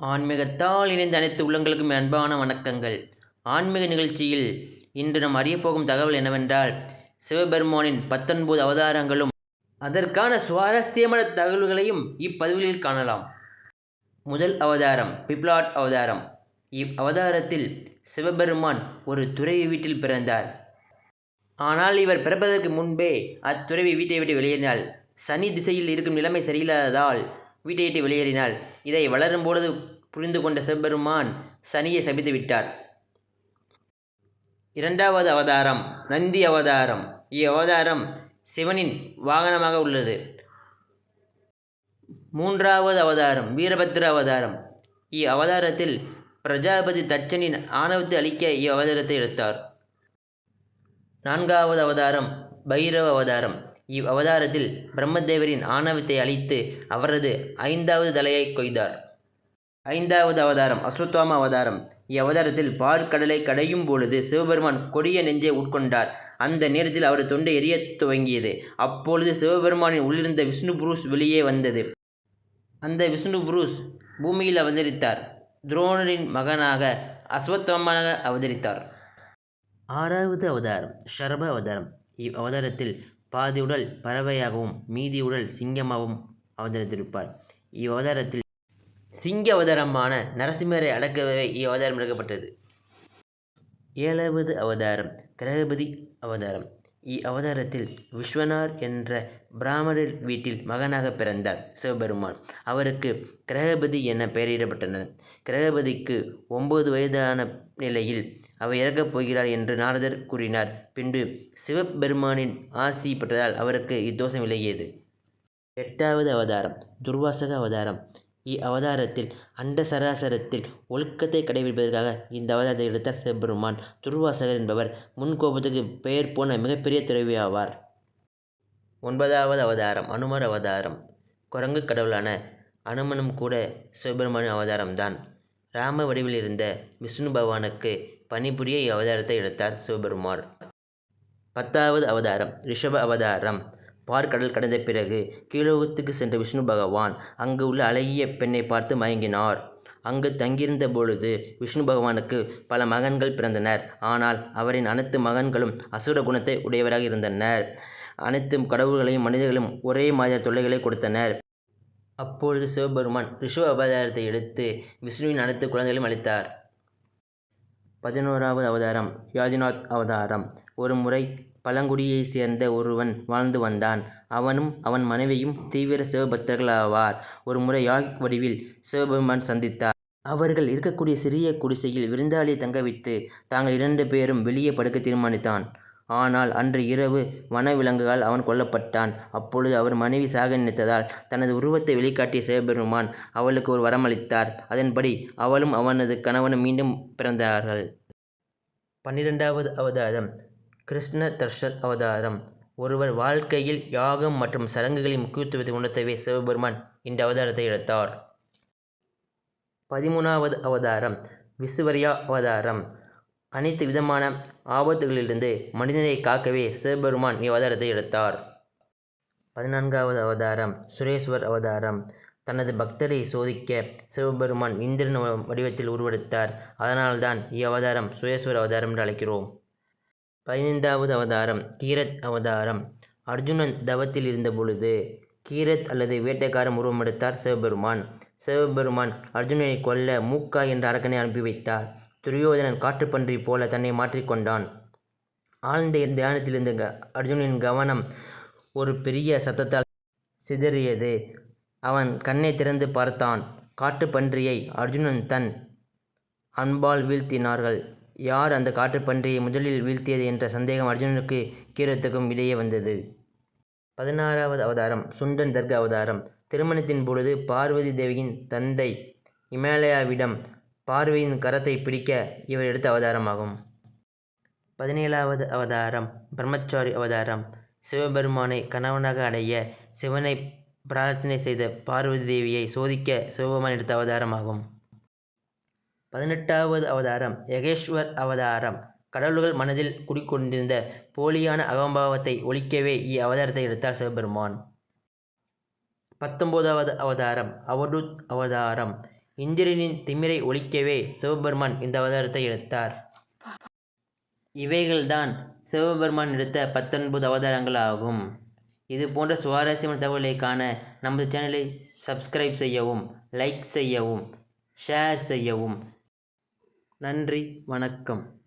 ஆன்மீகத்தால் இணைந்த அனைத்து உள்ளங்களுக்கும் அன்பான வணக்கங்கள். ஆன்மீக நிகழ்ச்சியில் இன்று நாம் அறியப்போகும் தகவல் என்னவென்றால் சிவபெருமானின் பத்தொன்பது அவதாரங்களும் அதற்கான சுவாரஸ்யமான தகவல்களையும் இப்பதிவுகளில் காணலாம். முதல் அவதாரம் பிப்லாட் அவதாரம். இவ் அவதாரத்தில் சிவபெருமான் ஒரு துறவி வீட்டில் பிறந்தார். ஆனால் இவர் பிறப்பதற்கு முன்பே அத்துறவி வீட்டை விட்டு வெளியேறினாள். சனி திசையில் இருக்கும் நிலைமை சரியில்லாததால் வீட்டை விட்டு வெளியேறினாள். இதை வளரும் பொழுது புரிந்து கொண்ட சிவபெருமான் சனியை சபித்து விட்டார். இரண்டாவது அவதாரம் நந்தி அவதாரம். இவ்வதாரம் சிவனின் வாகனமாக உள்ளது. மூன்றாவது அவதாரம் வீரபத்ர அவதாரம். இவ்வதாரத்தில் பிரஜாபதி தச்சனின் ஆணவத்தை அளிக்க இவ்வதாரத்தை எடுத்தார். நான்காவது அவதாரம் பைரவ அவதாரம். இவ் அவதாரத்தில் பிரம்மதேவரின் ஆணவத்தை அழித்து அவரது ஐந்தாவது தலையை கொய்தார். ஐந்தாவது அவதாரம் அஸ்வத்தாம அவதாரம். இவ்வவதாரத்தில் கடலை கடையும் பொழுது சிவபெருமான் கொடிய நெஞ்சை உட்கொண்டார். அந்த நேரத்தில் அவர் தொண்டை எரியத் துவங்கியது. அப்பொழுது சிவபெருமானின் உள்ளிருந்த விஷ்ணு புருஷ் வெளியே வந்தது. அந்த விஷ்ணு புருஷ் பூமியில் அவதரித்தார். துரோணரின் மகனாக அஸ்வத்தாமனாக அவதரித்தார். ஆறாவது அவதாரம் ஷரப அவதாரம். இவ் அவதாரத்தில் பாதி உடல் பறவையாகவும் மீதி உடல் சிங்கமாகவும் அவதரித்திருப்பார். இவ்வதாரத்தில் சிங்க அவதாரமான நரசிம்மரை அடக்கவே இவ்வதாரம் எடுக்கப்பட்டது. ஏழாவது அவதாரம் கிரகபதி அவதாரம். இ அவதாரத்தில் விஸ்வனார் என்ற பிராமணர் வீட்டில் மகனாக பிறந்தார் சிவபெருமான். அவருக்கு கிரகபதி என பெயரிடப்பட்டனர். கிரகபதிக்கு ஒன்பது வயதான நிலையில் அவர் இறக்கப் போகிறார் என்று நாரதர் கூறினார். பின்பு சிவபெருமானின் ஆசி பெற்றதால் அவருக்கு இத்தோஷம் விலகியது. எட்டாவது அவதாரம் துர்வாசக அவதாரம். இவ்வதாரத்தில் அண்ட சராசரத்தில் ஒழுக்கத்தை கடைபிடிப்பதற்காக இந்த அவதாரத்தை எடுத்தார் சிவபெருமான் துர்வாசகர் என்பவர் முன்கோபத்துக்கு பெயர் போன மிகப்பெரிய துறவி ஆவார். ஒன்பதாவது அவதாரம் அனுமர் அவதாரம். குரங்கு கடவுளான அனுமனும் கூட சிவபெருமானின் அவதாரம்தான். ராம வடிவில் இருந்த விஷ்ணு பகவானுக்கு பணிபுரிய அவதாரத்தை எடுத்தார் சிவபெருமார் பத்தாவது அவதாரம் ரிஷப அவதாரம். பார்க்கடல் கடந்த பிறகு கீழோகத்துக்கு சென்ற விஷ்ணு பகவான் அங்கு உள்ள அழகிய பெண்ணை பார்த்து மயங்கினார். அங்கு தங்கியிருந்த பொழுது விஷ்ணு பகவானுக்கு பல மகன்கள் பிறந்தனர். ஆனால் அவரின் அனைத்து மகன்களும் அசுர குணத்தை உடையவராக இருந்தனர். அனைத்து கடவுள்களையும் மனிதர்களும் ஒரே மாதிரி தொல்லைகளை கொடுத்தனர். அப்பொழுது சிவபெருமான் ரிஷப அவதாரத்தை எடுத்து விஷ்ணுவின் அனைத்து குழந்தைகளையும் அளித்தார். பதினோராவது அவதாரம் யாதிநாத் அவதாரம். ஒரு முறை பழங்குடியைச் சேர்ந்த ஒருவன் வாழ்ந்து வந்தான். அவனும் அவன் மனைவியும் தீவிர சிவபக்தர்கள் ஆவார் ஒரு முறை யாக் வடிவில் சிவபெருமான் சந்தித்தார். அவர்கள் இருக்கக்கூடிய சிறிய குடிசையில் விருந்தாளியை தங்க வைத்து தாங்கள் இரண்டு பேரும் வெளியே படுக்க தீர்மானித்தான். ஆனால் அன்று இரவு வனவிலங்குகளால் அவன் கொல்லப்பட்டான். அப்பொழுது அவர் மனைவி சாக நினைத்ததால் தனது உருவத்தை வெளிக்காட்டிய சிவபெருமான் அவளுக்கு ஒரு வரமளித்தார். அதன்படி அவளும் அவனது கணவனும் மீண்டும் பிறந்தார்கள். பன்னிரெண்டாவது அவதாரம். கிருஷ்ண தர்ஷர் அவதாரம். ஒருவர் வாழ்க்கையில் யாகம் மற்றும் சடங்குகளின் முக்கியத்துவத்தை உணர்த்தவே சிவபெருமான் இந்த அவதாரத்தை எடுத்தார். பதிமூணாவது அவதாரம். விசுவரியா அவதாரம். அனைத்து விதமான ஆபத்துகளிலிருந்து மனிதனை காக்கவே சிவபெருமான் இவ்வதாரத்தை எடுத்தார். பதினான்காவது அவதாரம் சுரேஸ்வர் அவதாரம். தனது பக்தரை சோதிக்க சிவபெருமான் இந்திரன் வடிவத்தில் உருவெடுத்தார். அதனால்தான் இவ்வதாரம் சுரேஸ்வர் அவதாரம் என்று அழைக்கிறோம். பதினைந்தாவது அவதாரம் கீரத் அவதாரம். அர்ஜுனன் தவத்தில் இருந்த பொழுது கீரத் அல்லது வேட்டைக்காரன் உருவமெடுத்தார் சிவபெருமான். சிவபெருமான் அர்ஜுனனை கொல்ல மூக்கா என்ற அரக்கனை அனுப்பி வைத்தார். துரியோதனன் காட்டுப்பன்றி போல தன்னை மாற்றிக்கொண்டான் ஆழ்ந்த தியானத்தில் இருந்த அர்ஜுனின் கவனம் ஒரு பெரிய சத்தத்தால் சிதறியது. அவன் கண்ணை திறந்து பார்த்தான். காட்டுப்பன்றியை அர்ஜுனன் தன் அன்பால் வீழ்த்தினார்கள். யார் அந்த காட்டுப்பன்றியை முதலில் வீழ்த்தியது என்ற சந்தேகம் அர்ஜுனனுக்கு கீரத்துக்கும் இடையே வந்தது. பதினாறாவது அவதாரம் சுண்டன் தர்க அவதாரம். திருமணத்தின் பொழுது பார்வதி தேவியின் தந்தை இமாலயாவிடம் பார்வையின் கரத்தை பிடிக்க இவர் எடுத்த அவதாரமாகும். பதினேழாவது அவதாரம் பிரம்மச்சாரி அவதாரம். சிவபெருமானை கணவனாக அடைய சிவனை பிரார்த்தனை செய்த பார்வதி தேவியை சோதிக்க சிவபெருமான் எடுத்த அவதாரமாகும். பதினெட்டாவது அவதாரம் யகேஸ்வர் அவதாரம். கடவுள்கள் மனதில் குடிக்கொண்டிருந்த போலியான அகம்பாவத்தை ஒழிக்கவே இ அவதாரத்தை எடுத்தார் சிவபெருமான். பத்தொன்பதாவது அவதாரம் அவதூத் அவதாரம். இந்திரனின் திமிரை ஒழிக்கவே சிவபெருமான் இந்த அவதாரத்தை எடுத்தார். இவைகள்தான் சிவபெருமான் எடுத்த பத்தொன்பது அவதாரங்கள் ஆகும் இது போன்ற சுவாரஸ்யமான தகவலை காண நமது சேனலை சப்ஸ்கிரைப் செய்யவும் லைக் செய்யவும் ஷேர் செய்யவும். நன்றி வணக்கம்.